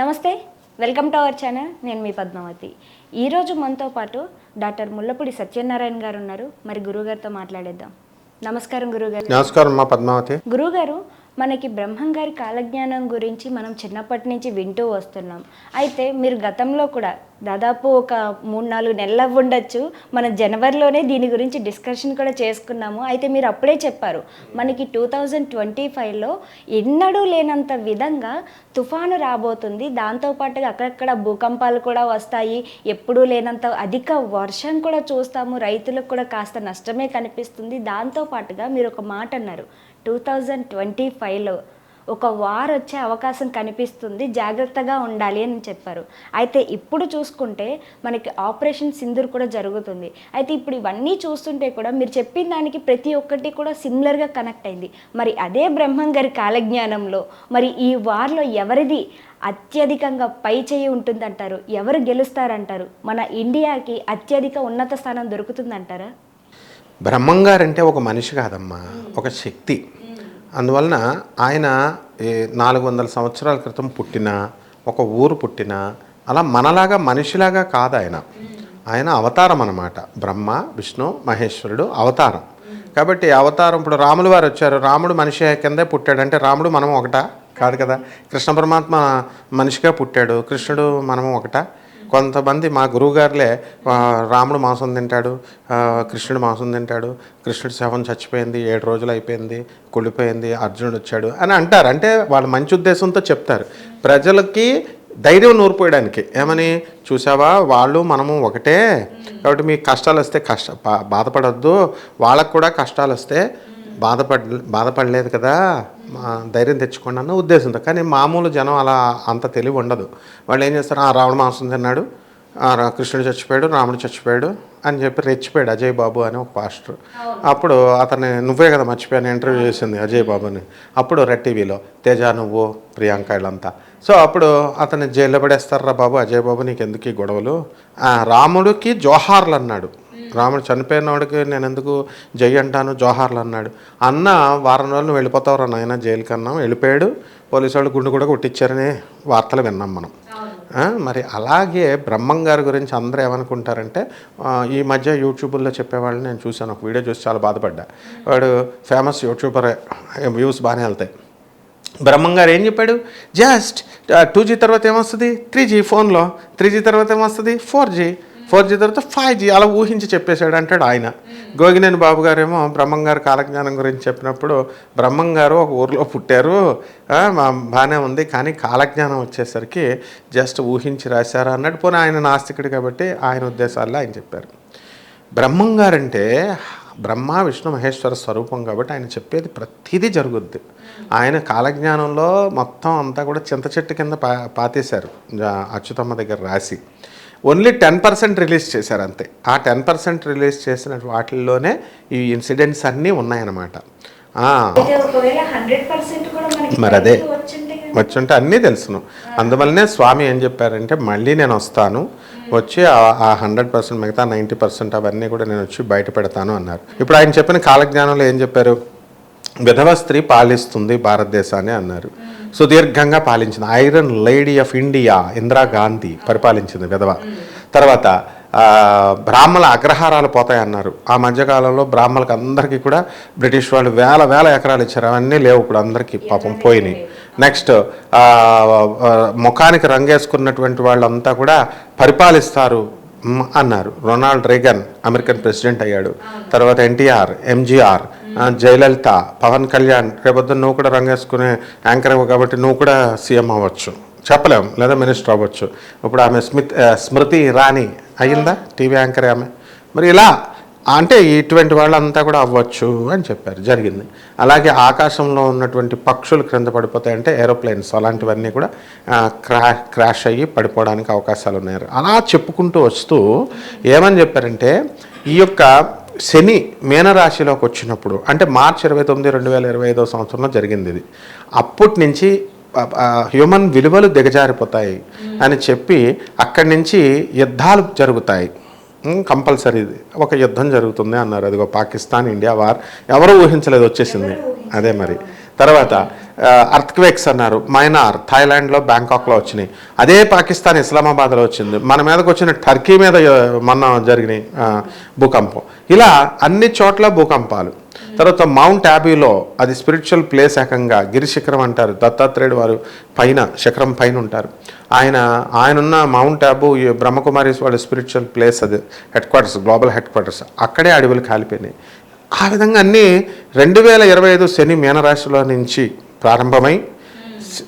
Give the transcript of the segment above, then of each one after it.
నమస్తే welcome to our channel. నేను మీ పద్మావతి. ఈరోజు మనతో పాటు డాక్టర్ ముల్లపూడి సత్యనారాయణ గారు ఉన్నారు. మరి గురువుగారితో మాట్లాడేద్దాం. నమస్కారం గురుగారు నమస్కారం మా పద్మావతి. గురుగారు మనకి బ్రహ్మం గారి కాలజ్ఞానం గురించి మనం చిన్నప్పటి నుంచి వింటూ వస్తున్నాం. అయితే మీరు గతంలో కూడా దాదాపు ఒక మూడు నాలుగు నెలలు ఉండొచ్చు. మన జనవరిలోనే దీని గురించి డిస్కషన్ కూడా చేసుకున్నాము. అయితే మీరు అప్పుడే చెప్పారు మనకి టూ థౌజండ్ ట్వంటీ ఫైవ్లో ఎన్నడూ లేనంత విధంగా తుఫాను రాబోతుంది. దాంతోపాటుగా అక్కడక్కడ భూకంపాలు కూడా వస్తాయి. ఎప్పుడూ లేనంత అధిక వర్షం కూడా చూస్తాము. రైతులకు కూడా కాస్త నష్టమే కనిపిస్తుంది. దాంతోపాటుగా మీరు ఒక మాట అన్నారు. టూ థౌజండ్ ట్వంటీ ఫైవ్లో ఒక వార్ వచ్చే అవకాశం కనిపిస్తుంది. జాగ్రత్తగా ఉండాలి అని చెప్పారు. అయితే ఇప్పుడు చూసుకుంటే మనకి ఆపరేషన్ సింధూర్ కూడా జరుగుతుంది. అయితే ఇప్పుడు ఇవన్నీ చూస్తుంటే కూడా మీరు చెప్పిన దానికి ప్రతి ఒక్కటి కూడా సిమిలర్గా కనెక్ట్ అయింది. మరి అదే బ్రహ్మం గారి కాలజ్ఞానంలో మరి ఈ వార్లో ఎవరిది అత్యధికంగా పై చేయి ఉంటుందంటారు? ఎవరు గెలుస్తారంటారు? మన ఇండియాకి అత్యధిక ఉన్నత స్థానం దొరుకుతుందంటారా? బ్రహ్మంగారంటే ఒక మనిషి కాదమ్మా ఒక శక్తి. అందువలన ఆయన ఏ నాలుగు వందల సంవత్సరాల క్రితం పుట్టిన ఒక ఊరు పుట్టిన అలా మనలాగా మనిషిలాగా కాదు ఆయన. ఆయన అవతారం అన్నమాట. బ్రహ్మ విష్ణు మహేశ్వరుడు అవతారం. కాబట్టి అవతారం ఇప్పుడు రాములు వారు వచ్చారు. రాముడు మనిషి కిందే పుట్టాడంటే రాముడు మనం ఒకట? కాదు కదా. కృష్ణ పరమాత్మ మనిషిగా పుట్టాడు. కృష్ణుడు మనము ఒకటా? కొంతమంది మా గురువుగారులే రాముడు మాంసం తింటాడు కృష్ణుడు మాంసం తింటాడు కృష్ణుడు శవం చచ్చిపోయింది ఏడు రోజులు అయిపోయింది కుళ్ళిపోయింది అర్జునుడు వచ్చాడు అని అంటారు. అంటే వాళ్ళు మంచి ఉద్దేశంతో చెప్తారు. ప్రజలకి ధైర్యం నూరిపోయడానికి. ఏమని? చూసావా? వాళ్ళు మనము ఒకటే. కాబట్టి మీకు కష్టాలు వస్తే కష్ట బా- బాధపడొద్దు. వాళ్ళకు కూడా కష్టాలు వస్తే బాధపడ బాధపడలేదు కదా ధైర్యం తెచ్చుకోండి అన్న ఉద్దేశంతో. కానీ మామూలు జనం అలా అంత తెలివి ఉండదు. వాళ్ళు ఏం చేస్తారు? ఆ రావణ మాంసం తిన్నాడు. కృష్ణుడు చచ్చిపోయాడు రాముడు చచ్చిపోయాడు అని చెప్పి రెచ్చిపోయాడు అజయ్ బాబు అని ఒక పాస్టర్. అప్పుడు అతన్ని నువ్వే కదా మర్చిపోయాను ఇంటర్వ్యూ చేసింది అజయ్ బాబుని. అప్పుడు రెడ్ టీవీలో తేజ నువ్వు ప్రియాంక వీళ్ళంతా. సో అప్పుడు అతన్ని జైల్లో పడేస్తారా బాబు? అజయ్ బాబు నీకు ఎందుకు ఈ గొడవలు? రాముడికి జోహార్లు అన్నాడు. రాముడు చనిపోయినవాడికి నేను ఎందుకు జై అంటాను? జోహార్లు అన్నాడు. అన్న వారం రోజులు నువ్వు వెళ్ళిపోతావురా నాయన జైలుకి అన్నాం. వెళ్ళిపోయాడు. పోలీసు వాళ్ళు గుండు కూడా కొట్టించారని వార్తలు విన్నాం మనం. మరి అలాగే బ్రహ్మం గారి గురించి అందరూ ఏమనుకుంటారంటే ఈ మధ్య యూట్యూబ్లో చెప్పేవాళ్ళని నేను చూశాను. ఒక వీడియో చూసి చాలా బాధపడ్డా. వాడు ఫేమస్ యూట్యూబర్ వ్యూస్ బాగానే వెళ్తాయి. బ్రహ్మం గారు ఏం చెప్పాడు? జస్ట్ టూ జీ తర్వాత ఏమొస్తుంది? త్రీ జీ ఫోన్లో. త్రీ జీ తర్వాత ఏమొస్తుంది? Four G. ఫోర్ జీ తర్వాత ఫైవ్ జీ అలా ఊహించి చెప్పేశాడు అంటాడు ఆయన. గోగినేని బాబు గారేమో బ్రహ్మం గారు కాలజ్ఞానం గురించి చెప్పినప్పుడు బ్రహ్మం గారు ఒక ఊరిలో పుట్టారు బాగానే ఉంది కానీ కాలజ్ఞానం వచ్చేసరికి జస్ట్ ఊహించి రాశారు అన్నట్టు పోనీ ఆయన నాస్తికుడు కాబట్టి ఆయన ఉద్దేశాల్లో ఆయన చెప్పారు. బ్రహ్మం గారంటే బ్రహ్మ విష్ణు మహేశ్వర స్వరూపం కాబట్టి ఆయన చెప్పేది ప్రతిదీ జరుగుద్ది. ఆయన కాలజ్ఞానంలో మొత్తం అంతా కూడా చింత చెట్టు కింద పా పాతేశారు అచ్యుతమ్మ దగ్గర రాసి. ఓన్లీ టెన్ పర్సెంట్ రిలీజ్ చేశారు అంతే. ఆ టెన్ పర్సెంట్ రిలీజ్ చేసిన వాటిల్లోనే ఈ ఇన్సిడెంట్స్ అన్నీ ఉన్నాయన్నమాట. మరి అదే. వచ్చుంటే అన్నీ తెలుసును. అందువల్లనే స్వామి ఏం చెప్పారంటే మళ్ళీ నేను వస్తాను వచ్చి ఆ హండ్రెడ్ పర్సెంట్ మిగతా నైంటీ పర్సెంట్ అవన్నీ కూడా నేను వచ్చి బయట పెడతాను అన్నారు. ఇప్పుడు ఆయన చెప్పిన కాలజ్ఞానంలో ఏం చెప్పారు? విధవ స్త్రీ పాలిస్తుంది భారతదేశాన్ని అన్నారు. సుదీర్ఘంగా పాలించింది. Iron lady of India Indira Gandhi పరిపాలించింది విధవ. తర్వాత బ్రాహ్మణ అగ్రహారాలు పోతాయన్నారు. ఆ మధ్యకాలంలో బ్రాహ్మణులకు అందరికీ కూడా బ్రిటిష్ వాళ్ళు వేల వేల ఎకరాలు ఇచ్చారు. అవన్నీ లేవు ఇప్పుడు అందరికీ పాపం పోయినాయి. నెక్స్ట్ ముఖానికి రంగేసుకున్నటువంటి వాళ్ళంతా కూడా పరిపాలిస్తారు అన్నారు. రొనాల్డ్ రేగన్ అమెరికన్ ప్రెసిడెంట్ అయ్యాడు. తర్వాత ఎన్టీఆర్ ఎంజీఆర్ జయలలిత పవన్ కళ్యాణ్ రేపొద్దున నువ్వు కూడా రంగేసుకునే యాంకర్ కాబట్టి నువ్వు కూడా సీఎం అవ్వచ్చు. చెప్పలేము లేదా మినిస్టర్ అవ్వచ్చు. ఇప్పుడు ఆమె స్మిత్ స్మృతి ఇరానీ అయ్యిందా? టీవీ యాంకర్ ఆమె. మరి ఇలా అంటే ఇటువంటి వాళ్ళంతా కూడా అవ్వచ్చు అని చెప్పారు జరిగింది. అలాగే ఆకాశంలో ఉన్నటువంటి పక్షులు క్రింద పడిపోతాయంటే ఏరోప్లేన్స్ అలాంటివన్నీ కూడా క్రా క్రాష్ అయ్యి పడిపోవడానికి అవకాశాలు ఉన్నాయి అలా చెప్పుకుంటూ వస్తూ ఏమని చెప్పారంటే ఈ యొక్క శని మీనరాశిలోకి వచ్చినప్పుడు అంటే మార్చి ఇరవై తొమ్మిది రెండు వేల ఇరవై ఐదో సంవత్సరంలో జరిగింది ఇది. అప్పటి నుంచి హ్యూమన్ విలువలు దిగజారిపోతాయి అని చెప్పి అక్కడి నుంచి యుద్ధాలు జరుగుతాయి. కంపల్సరీ ఒక యుద్ధం జరుగుతుంది అన్నారు. అదిగో పాకిస్తాన్ ఇండియా వార్. ఎవరు ఊహించలేదు వచ్చేసింది. అదే మరి. తర్వాత అర్త్క్వేక్స్ అన్నారు. మైనార్ థాయిలాండ్లో బ్యాంకాక్లో వచ్చినాయి. అదే పాకిస్తాన్ ఇస్లామాబాద్లో వచ్చింది. మన మీదకి వచ్చిన టర్కీ మీద మొన్న జరిగినాయి భూకంపం. ఇలా అన్ని చోట్ల భూకంపాలు. తర్వాత మౌంట్ యాబీలో అది స్పిరిచువల్ ప్లేస్ ఏకంగా గిరి శిఖరం అంటారు. దత్తాత్రేయుడు వారు పైన శిఖరం పైన ఉంటారు. ఆయన ఆయన ఉన్న మౌంట్ యాబు ఈ బ్రహ్మకుమారీస్ వాళ్ళ స్పిరిచువల్ ప్లేస్ అది headquarters global headquarters అక్కడే అడవులు కాలిపోయినాయి. ఆ విధంగా అన్నీ రెండు వేల ఇరవై ఐదు శని మీనరాశిలో నుంచి ప్రారంభమై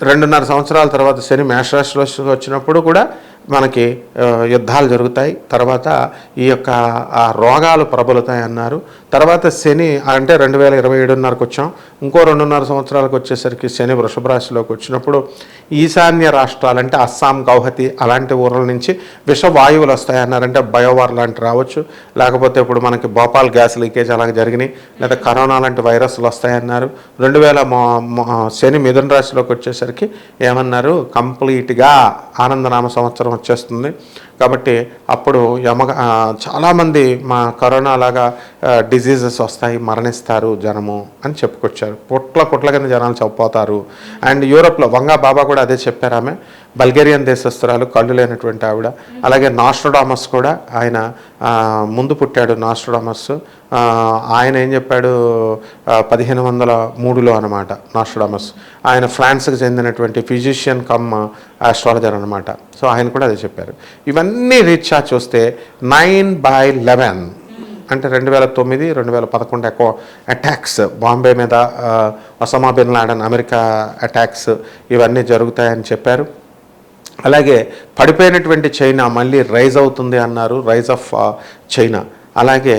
రెండున్నర సంవత్సరాల తర్వాత శని మేషరాశిలో వచ్చినప్పుడు కూడా మనకి యుద్ధాలు జరుగుతాయి. తర్వాత ఈ యొక్క ఆ రోగాలు ప్రబలుతాయి అన్నారు. తర్వాత శని అంటే రెండు వేల ఇరవై ఏడున్నరకు వచ్చాం. ఇంకో రెండున్నర సంవత్సరాలకు వచ్చేసరికి శని వృషభ రాశిలోకి వచ్చినప్పుడు ఈశాన్య రాష్ట్రాలు అంటే అస్సాం గౌహతి అలాంటి ఊర్ల నుంచి విషవాయువులు వస్తాయి అన్నారంటే బయోవార్ లాంటి రావచ్చు. లేకపోతే ఇప్పుడు మనకి భోపాల్ గ్యాస్ లీకేజ్ అలాగే జరిగినాయి. లేదా కరోనా లాంటి వైరస్లు వస్తాయన్నారు రెండు వేల మొ- శని మిథున రాశిలోకి వచ్చేసరికి ఏమన్నారు? కంప్లీట్గా ఆనందనామ సంవత్సరం వచ్చేస్తుంది కాబట్టి అప్పుడు యమ చాలామంది మా కరోనా లాగా డిజీజెస్ వస్తాయి మరణిస్తారు జనము అని చెప్పుకొచ్చారు. పుట్ల పుట్ల కింద జనాలు చనిపోతారు. అండ్ యూరోప్లో వంగా బాబా కూడా అదే చెప్పారు ఆమె. బల్గేరియన్ దేశస్తురాలు కళ్ళు లేనటువంటి ఆవిడ. అలాగే నాస్ట్రోడామస్ కూడా ఆయన ముందు పుట్టాడు నాస్ట్రోడామస్. ఆయన ఏం చెప్పాడు? పదిహేను వందల మూడులో అనమాట నాస్ట్రోడామస్. ఆయన ఫ్రాన్స్కి చెందినటువంటి ఫిజిషియన్ కమ్ ఆస్ట్రాలజర్ అనమాట సో ఆయన కూడా అదే చెప్పారు. ఇవన్నీ రీచా చూస్తే నైన్ బై లెవెన్ అంటే రెండు వేల తొమ్మిది రెండు వేల పదకొండు ఎక్కువ అటాక్స్ బాంబే మీద Osama Osama bin Laden America attacks ఇవన్నీ జరుగుతాయని చెప్పారు. అలాగే పడిపోయినటువంటి చైనా మళ్ళీ రైజ్ అవుతుంది అన్నారు రైజ్ ఆఫ్ చైనా. అలాగే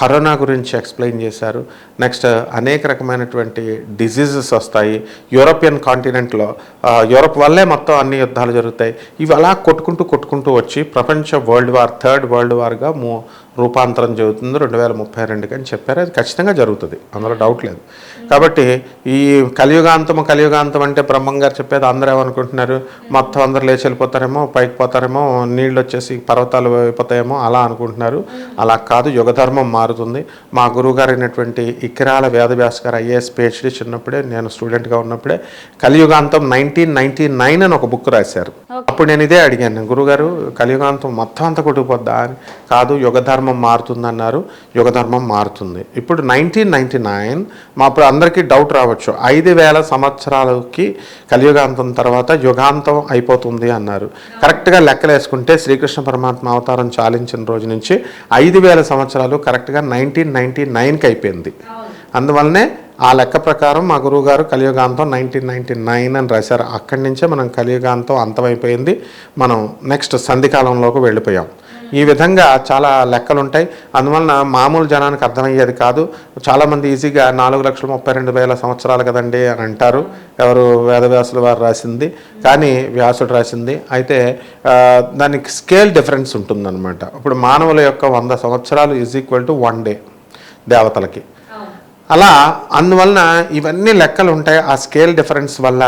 కరోనా గురించి ఎక్స్ప్లెయిన్ చేశారు. నెక్స్ట్ అనేక రకమైనటువంటి డిసీజెస్ వస్తాయి. యూరోపియన్ కాంటినెంట్లో యూరప్ యూరోప్ వల్లే మొత్తం అన్ని యుద్ధాలు జరుగుతాయి. ఇవి అలా కొట్టుకుంటూ కొట్టుకుంటూ వచ్చి ప్రపంచ వరల్డ్ వార్ థర్డ్ వరల్డ్ వార్గా మూ రూపాంతరం జరుగుతుంది రెండు వేల ముప్పై రెండుకి అని చెప్పారు. అది ఖచ్చితంగా జరుగుతుంది. అందులో డౌట్ లేదు. కాబట్టి ఈ కలియుగాంతము కలియుగాంతం అంటే బ్రహ్మం గారు చెప్పేది అందరూ ఏమనుకుంటున్నారు? మొత్తం అందరూ లేచి వెళ్ళిపోతారేమో పైకి పోతారేమో నీళ్ళు వచ్చేసి పర్వతాలు అయిపోతాయేమో అలా అనుకుంటున్నారు. అలా కాదు యుగధర్మం మారుతుంది. మా గురువు గారు అయినటువంటి ఇకిరాల వేదవ్యాస్ గారు ఐఏఎస్ పిహెచ్డి చిన్నప్పుడే నేను స్టూడెంట్గా ఉన్నప్పుడే కలియుగాంతం నైన్టీన్ నైన్టీ నైన్ అని ఒక బుక్ రాశారు. అప్పుడు నేను ఇదే అడిగాను గురుగారు కలియుగాంతం మొత్తం అంతా కొట్టుకుపోద్దా? అని కాదు యుగధర్మం మారుతుందన్నారు యుగధర్మం మారుతుంది. ఇప్పుడు నైన్టీన్ నైన్టీ నైన్ మా అప్పుడు అందరికీ డౌట్ రావచ్చు. ఐదు వేల సంవత్సరాలకి కలియుగాంతం తర్వాత యుగాంతం అయిపోతుంది అన్నారు. కరెక్ట్గా లెక్కలు వేసుకుంటే శ్రీకృష్ణ పరమాత్మ అవతారం చాలించిన రోజు నుంచి ఐదు వేల సంవత్సరాలు కరెక్ట్గా నైన్టీన్ నైన్టీ నైన్కి అయిపోయింది. అందువల్లనే ఆ లెక్క ప్రకారం మా గురువు గారు కలియుగాంతం నైన్టీన్ నైన్టీ నైన్ అని రాశారు. అక్కడి నుంచే మనం కలియుగాంతం అంతమైపోయింది. మనం నెక్స్ట్ సంధికాలంలోకి వెళ్ళిపోయాం. ఈ విధంగా చాలా లెక్కలు ఉంటాయి అందువలన మామూలు జనానికి అర్థమయ్యేది కాదు. చాలామంది ఈజీగా నాలుగు లక్షల ముప్పై రెండు వేల సంవత్సరాలు కదండి అని అంటారు. ఎవరు వేదవ్యాసుల వారు రాసింది. కానీ వ్యాసుడు రాసింది. అయితే దానికి స్కేల్ డిఫరెన్స్ ఉంటుందన్నమాట. ఇప్పుడు మానవుల యొక్క వంద సంవత్సరాలు is equal to one day దేవతలకి. అలా అందువలన ఇవన్నీ లెక్కలు ఉంటాయి. ఆ స్కేల్ డిఫరెన్స్ వల్ల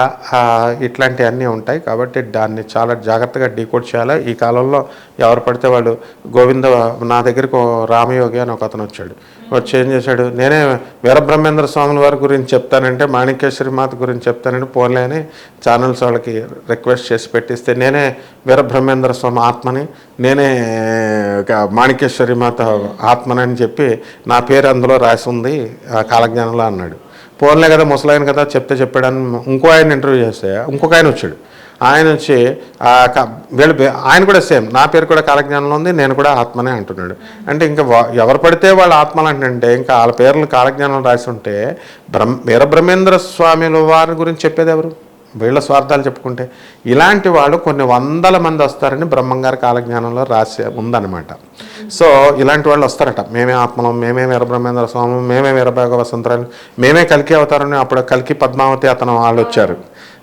ఇట్లాంటివన్నీ ఉంటాయి. కాబట్టి దాన్ని చాలా జాగ్రత్తగా డీకోడ్ చేయాలి. ఈ కాలంలో ఎవరు పడితే వాళ్ళు గోవింద నా దగ్గరకు రామయోగి అని ఒక అతను వచ్చాడు. వచ్చి ఏం చేశాడు. నేనే వీరబ్రహ్మేంద్ర స్వాముల వారి గురించి చెప్తానంటే మాణిక్యేశ్వరి మాత గురించి చెప్తానంటే పోలే అని ఛానల్స్ వాళ్ళకి రిక్వెస్ట్ చేసి పెట్టిస్తే నేనే వీరబ్రహ్మేంద్ర స్వామి ఆత్మని నేనే మాణిక్యేశ్వరి మాత ఆత్మనని అని చెప్పి నా పేరు అందులో రాసి ఉంది ఆ కాలజ్ఞానంలో అన్నాడు. పోన్లే కదా ముసలాయన కదా చెప్తే చెప్పాడని ఇంకో ఆయన ఇంటర్వ్యూ చేస్తే ఇంకొక ఆయన వచ్చాడు. ఆయన వచ్చి వీళ్ళు ఆయన కూడా సేమ్. నా పేరు కూడా కాలజ్ఞానంలో ఉంది నేను కూడా ఆత్మనే అంటున్నాడు. అంటే ఇంకా ఎవరు పడితే వాళ్ళ ఆత్మలు అంటే ఇంకా వాళ్ళ పేర్లు కాలజ్ఞానం రాసి ఉంటే బ్రహ్మ వీరబ్రహ్మేంద్ర స్వామిల వారి గురించి చెప్పేది ఎవరు? వీళ్ళ స్వార్థాలు చెప్పుకుంటే. ఇలాంటి వాళ్ళు కొన్ని వందల మంది వస్తారని బ్రహ్మంగారి కాలజ్ఞానంలో రాసే ఉందన్నమాట. సో ఇలాంటి వాళ్ళు వస్తారట. మేమే ఆత్మలం మేమే వీరబ్రహ్మేంద్ర స్వామి మేమే వీరభాగ వసంతరాలు మేమే కలికి అవతారని అప్పుడు కలికి పద్మావతి అతను వాళ్ళు వచ్చారు.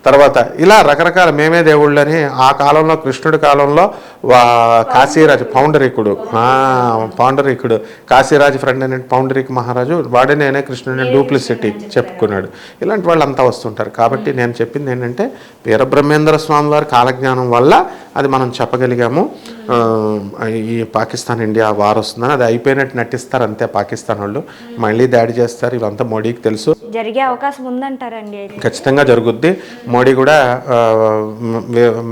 తర్వాత ఇలా రకరకాల మేమే దేవుళ్ళని ఆ కాలంలో కృష్ణుడి కాలంలో వా కాశీరాజు పౌండరీకుడు. పౌండరీకుడు. కాశీరాజు ఫ్రెండ్ అనే పౌండరీక్ మహారాజు వాడే నేనే కృష్ణుడిని డూప్లిసిటీ చెప్పుకున్నాడు. ఇలాంటి వాళ్ళు అంతా వస్తుంటారు. కాబట్టి నేను చెప్పింది ఏంటంటే వీరబ్రహ్మేంద్ర స్వామి వారి కాలజ్ఞానం వల్ల అది మనం చెప్పగలిగాము. ఈ పాకిస్తాన్ ఇండియా వార్ వస్తుందని. అది అయిపోయినట్టు నటిస్తారు అంతే పాకిస్తాన్ వాళ్ళు. మళ్ళీ దాడి చేస్తారు. ఇవంతా మోడీకి తెలుసు. జరిగే అవకాశం ఉందంటారండి ఖచ్చితంగా జరుగుద్ది. మోడీ కూడా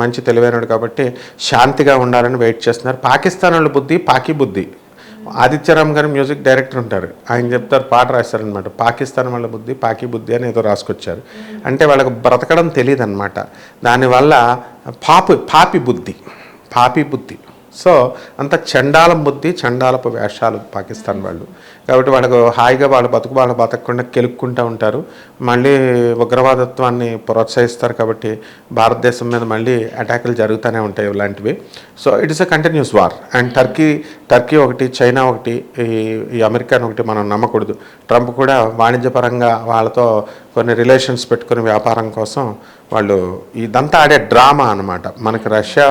మంచి తెలివైనడు కాబట్టి శాంతిగా ఉండాలని వెయిట్ చేస్తున్నారు. పాకిస్తాన్ వాళ్ళ బుద్ధి పాకి బుద్ధి. ఆదిత్యరామ్ గారు మ్యూజిక్ డైరెక్టర్ ఉంటారు. ఆయన చెప్తారు పాట రాస్తారనమాట పాకిస్తాన్ వాళ్ళ బుద్ధి పాకి బుద్ధి అని ఏదో రాసుకొచ్చారు. అంటే వాళ్ళకి బ్రతకడం తెలియదు అనమాట దానివల్ల పాపి పాపి బుద్ధి పాపి బుద్ధి. సో అంత చండాలం బుద్ధి చండాలపు వేషాలు పాకిస్తాన్ వాళ్ళు. కాబట్టి వాళ్ళకు హాయిగా వాళ్ళు బతుకు వాళ్ళు బతకకుండా కెలుక్కుంటూ ఉంటారు. మళ్ళీ ఉగ్రవాదత్వాన్ని ప్రోత్సహిస్తారు కాబట్టి భారతదేశం మీద మళ్ళీ అటాకులు జరుగుతూనే ఉంటాయి ఇలాంటివి. So it is a continuous war. And Turkey Turkey ఒకటి చైనా ఒకటి ఈ ఈ అమెరికాని ఒకటి మనం నమ్మకూడదు. ట్రంప్ కూడా వాణిజ్యపరంగా వాళ్ళతో కొన్ని రిలేషన్స్ పెట్టుకుని వ్యాపారం కోసం వాళ్ళు ఇదంతా ఆడే డ్రామా అనమాట మనకి రష్యా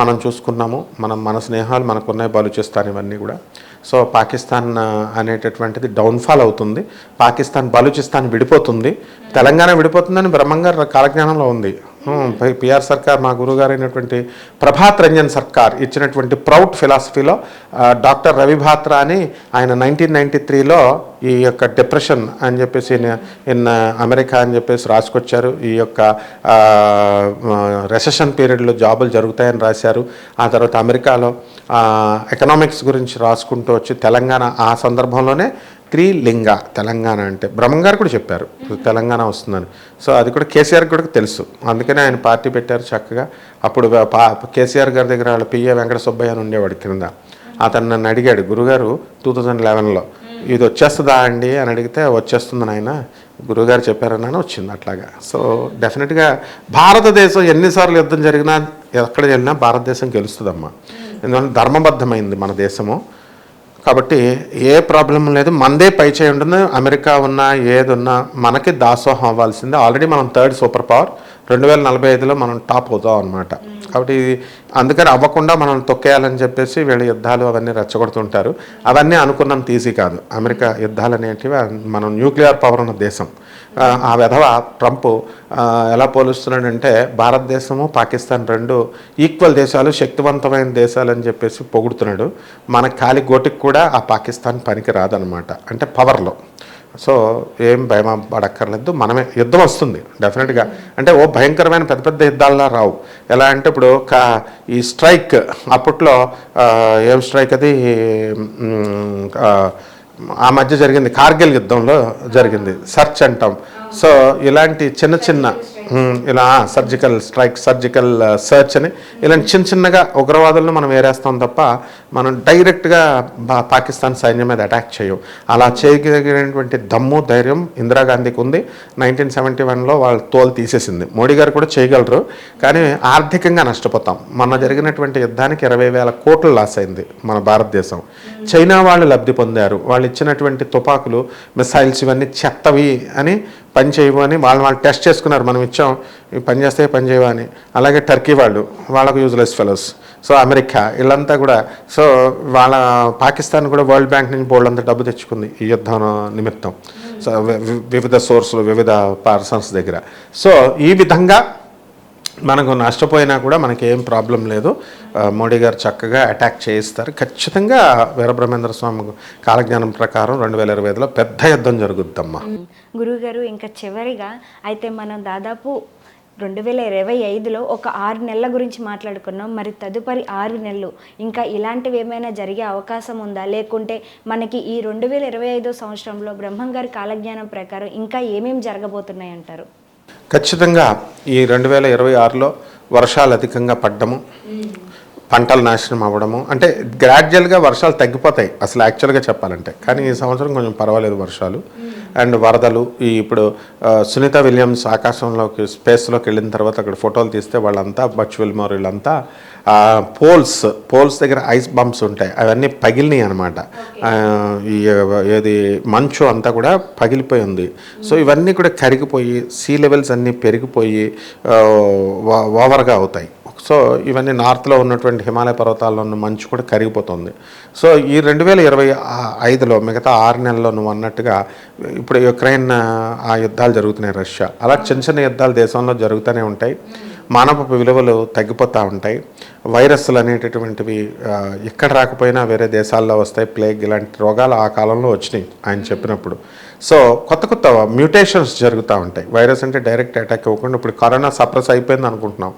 మనం చూసుకున్నాము. మనం మన స్నేహాలు మనకున్నాయి బలూచిస్తాన్ ఇవన్నీ కూడా. సో పాకిస్తాన్ అనేటటువంటిది డౌన్ఫాల్ అవుతుంది. పాకిస్తాన్ బలూచిస్తాన్ విడిపోతుంది. తెలంగాణ విడిపోతుందని బ్రహ్మంగారు కాలజ్ఞానంలో ఉంది. పిఆర్ సర్కార్ మా గురుగారు అయినటువంటి ప్రభాత్ రంజన్ సర్కార్ ఇచ్చినటువంటి ప్రౌడ్ ఫిలాసఫీలో డాక్టర్ రవి భాత్రా అని ఆయన నైన్టీన్ నైన్టీ త్రీలో ఈ యొక్క డిప్రెషన్ అని చెప్పేసి ఇన్- ఇన్ అమెరికా అని చెప్పేసి రాసుకొచ్చారు. ఈ యొక్క రెసెషన్ పీరియడ్లో జాబులు జరుగుతాయని రాశారు. ఆ తర్వాత అమెరికాలో ఎకనామిక్స్ గురించి రాసుకుంటూ వచ్చి తెలంగాణ ఆ సందర్భంలోనే త్రిలింగ తెలంగాణ అంటే బ్రహ్మంగారు కూడా చెప్పారు. తెలంగాణ వస్తుందని. సో అది కూడా కేసీఆర్ కూడా తెలుసు. అందుకనే ఆయన పార్టీ పెట్టారు చక్కగా. అప్పుడు పా కేసీఆర్ గారి దగ్గర వాళ్ళ పిఏ వెంకట సుబ్బయ్య అని ఉండేవాడు క్రింద అతను నన్ను అడిగాడు గురుగారు టూ థౌజండ్ లెవెన్లో ఇది వచ్చేస్తుందా అండి? అని అడిగితే వచ్చేస్తుంది నాయన గురుగారు చెప్పారన్నాను వచ్చింది అట్లాగా. సో డెఫినెట్గా భారతదేశం ఎన్నిసార్లు యుద్ధం జరిగినా ఎక్కడ వెళ్ళినా భారతదేశం గెలుస్తుందమ్మా. ఎందుకంటే ధర్మబద్ధమైంది మన దేశము. కాబట్టి ఏ ప్రాబ్లం లేదు. మందే పై చేయి ఉంటుంది. అమెరికా ఉన్నా ఏది ఉన్నా మనకి దాసోహం అవ్వాల్సిందే. ఆల్రెడీ మనం థర్డ్ సూపర్ పవర్ రెండు వేల నలభై ఐదులో మనం టాప్ అవుతాం అనమాట కాబట్టి అందుకని అవ్వకుండా మనం తొక్కేయాలని చెప్పేసి వీళ్ళ యుద్ధాలు అవన్నీ రెచ్చగొడుతుంటారు. అవన్నీ అనుకున్నంత ఈజీ కాదు. అమెరికా యుద్ధాలు అనేటివి మనం న్యూక్లియర్ పవర్ ఉన్న దేశం. ఆ, విధవ ట్రంప్ ఎలా పోలుస్తున్నాడంటే భారతదేశము పాకిస్తాన్ రెండు ఈక్వల్ దేశాలు శక్తివంతమైన దేశాలు అని చెప్పేసి పొగుడుతున్నాడు. మన కాలి గోటికి కూడా ఆ పాకిస్తాన్ పనికి రాదనమాట అంటే పవర్లో. సో ఏం భయం పడక్కర్లేదు. మనమే యుద్ధం వస్తుంది డెఫినెట్గా. అంటే ఓ భయంకరమైన పెద్ద పెద్ద యుద్ధాల్లో రావు. ఎలా అంటే ఇప్పుడు కా ఈ స్ట్రైక్ అప్పట్లో ఏం స్ట్రైక్ అది? ఆ, మధ్య జరిగింది కార్గిల్ యుద్ధంలో జరిగింది సర్చ్ అంటాం. సో ఇలాంటి చిన్న చిన్న ఇలా సర్జికల్ స్ట్రైక్ సర్జికల్ సర్చ్ అని ఇలాంటి చిన్న చిన్నగా ఉగ్రవాదులను మనం వేరేస్తాం తప్ప మనం డైరెక్ట్గా బా పాకిస్తాన్ సైన్యం మీద అటాక్ చేయం అలా చేయగలిగినటువంటి దమ్ము ధైర్యం ఇందిరాగాంధీకి ఉంది. నైన్టీన్ సెవెంటీ వన్లో వాళ్ళు తోలు తీసేసింది. మోడీ గారు కూడా చేయగలరు. కానీ ఆర్థికంగా నష్టపోతాం. మొన్న జరిగినటువంటి యుద్ధానికి ఇరవై వేల కోట్లు లాస్ అయింది మన భారతదేశం. చైనా వాళ్ళు లబ్ధి పొందారు. వాళ్ళు ఇచ్చినటువంటి తుపాకులు మిసైల్స్ ఇవన్నీ చెత్తవి అని పని చేయమని అని వాళ్ళు వాళ్ళు టెస్ట్ చేసుకున్నారు మనం ఇచ్చాం ఇవి పని చేస్తే పని చేయవా అని. అలాగే టర్కీ వాళ్ళు వాళ్ళకు యూజ్లెస్ ఫెలోస్ సో అమెరికా వీళ్ళంతా కూడా సో వాళ్ళ పాకిస్తాన్ కూడా వరల్డ్ బ్యాంక్ నుంచి బోర్డు అంతా డబ్బు తెచ్చుకుంది ఈ యుద్ధం నిమిత్తం. సో వి- వి- వివిధ సోర్సులు వివిధ పర్సన్స్ దగ్గర. సో ఈ విధంగా మనకు నష్టపోయినా కూడా మనకి ఏం ప్రాబ్లం లేదు. మోడీ గారు చక్కగా అటాక్ చేయిస్తారు. ఖచ్చితంగా వీరబ్రహ్మేంద్ర స్వామి కాలజ్ఞానం ప్రకారం రెండు వేల ఇరవై ఐదులో పెద్ద యుద్ధం జరుగుద్దమ్మా. గురువుగారు ఇంకా చివరిగా అయితే మనం దాదాపు రెండు వేల ఇరవై ఐదులో ఒక ఆరు నెలల గురించి మాట్లాడుకున్నాం. మరి తదుపరి ఆరు నెలలు ఇంకా ఇలాంటివి ఏమైనా జరిగే అవకాశం ఉందా? లేకుంటే మనకి ఈ రెండు వేల ఇరవై ఐదో సంవత్సరంలో బ్రహ్మం గారి కాలజ్ఞానం ప్రకారం ఇంకా ఏమేమి జరగబోతున్నాయి అంటారు? ఖచ్చితంగా ఈ రెండు వేల ఇరవై ఆరులో వర్షాలు అధికంగా పడ్డము పంటలు నాశనం అవ్వడము అంటే గ్రాడ్యువల్గా వర్షాలు తగ్గిపోతాయి అసలు యాక్చువల్గా చెప్పాలంటే. కానీ ఈ సంవత్సరం కొంచెం పర్వాలేదు వర్షాలు. అండ్ వరదలు ఈ ఇప్పుడు సునీత విలియమ్స్ ఆకాశంలోకి స్పేస్లోకి వెళ్ళిన తర్వాత అక్కడ ఫోటోలు తీస్తే వాళ్ళంతా బచ్ విల్మోర్ వీళ్ళంతా పోల్స్ పోల్స్ దగ్గర ఐస్ బంప్స్ ఉంటాయి. అవన్నీ పగిలినాయి అనమాట ఈ ఏది మంచు అంతా కూడా పగిలిపోయి ఉంది. సో ఇవన్నీ కూడా కరిగిపోయి సీ లెవెల్స్ అన్నీ పెరిగిపోయి ఓవర్గా అవుతాయి. సో ఇవన్నీ నార్త్లో ఉన్నటువంటి హిమాలయ పర్వతాల్లో ఉన్న మంచు కూడా కరిగిపోతుంది. సో ఈ రెండు వేల ఇరవై ఐదులో మిగతా ఆరు నెలల్లో నువ్వు అన్నట్టుగా ఇప్పుడు యుక్రెయిన్ ఆ యుద్ధాలు జరుగుతున్నాయి రష్యా. అలా చిన్న చిన్న యుద్ధాలు దేశంలో జరుగుతూనే ఉంటాయి. మానవ విలువలు తగ్గిపోతూ ఉంటాయి. వైరస్లు అనేటటువంటివి ఎక్కడ రాకపోయినా వేరే దేశాల్లో వస్తాయి. ప్లేగ్ ఇలాంటి రోగాలు ఆ కాలంలో వచ్చినాయి ఆయన చెప్పినప్పుడు. సో కొత్త కొత్త మ్యూటేషన్స్ జరుగుతూ ఉంటాయి. వైరస్ అంటే డైరెక్ట్ అటాక్ ఇవ్వకుండా ఇప్పుడు కరోనా సప్రెస్ అయిపోయింది అనుకుంటున్నాం.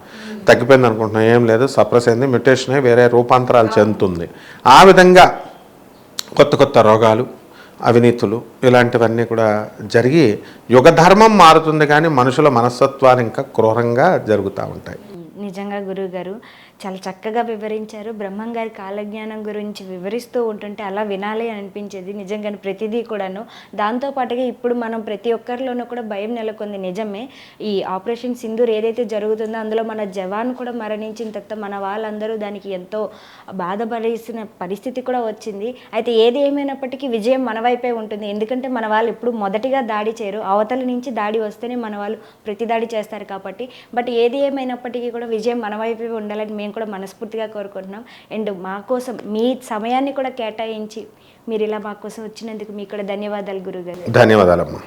తగ్గిపోయింది అనుకుంటున్నాం. ఏం లేదు సప్రెస్ అయింది మ్యూటేషన్ వేరే రూపాంతరాలు చెందుతుంది. ఆ విధంగా కొత్త కొత్త రోగాలు అవినీతులు ఇలాంటివన్నీ కూడా జరిగి యుగధర్మం మారుతుంది కానీ మనుషుల మనస్తత్వాలు ఇంకా క్రూరంగా జరుగుతూ ఉంటాయి. నిజంగా గురువు గారు చాలా చక్కగా వివరించారు. బ్రహ్మం గారి కాలజ్ఞానం గురించి వివరిస్తూ ఉంటుంటే అలా వినాలి అని అనిపించేది నిజంగానే ప్రతిదీ కూడాను. దాంతోపాటుగా ఇప్పుడు మనం ప్రతి ఒక్కరిలోనూ కూడా భయం నెలకొంది నిజమే. ఈ ఆపరేషన్ సింధూర్ ఏదైతే జరుగుతుందో అందులో మన జవాన్ కూడా మరణించిన తర్వాత మన వాళ్ళందరూ దానికి ఎంతో బాధపడేసిన పరిస్థితి కూడా వచ్చింది. అయితే ఏది ఏమైనప్పటికీ విజయం మన వైపే ఉంటుంది. ఎందుకంటే మన వాళ్ళు ఎప్పుడు మొదటిగా దాడి చేయరు. అవతల నుంచి దాడి వస్తేనే మన వాళ్ళు ప్రతి దాడి చేస్తారు కాబట్టి. బట్ ఏది ఏమైనప్పటికీ కూడా విజయం మన వైపే ఉండాలని మేము కూడా మనస్ఫూర్తిగా కోరుకుంటున్నాం. అండ్ మా కోసం మీ సమయాన్ని కూడా కేటాయించి మీరు ఇలా మా కోసం వచ్చినందుకు మీకు కూడా ధన్యవాదాలు గురుగారు. ధన్యవాదాలమ్మా.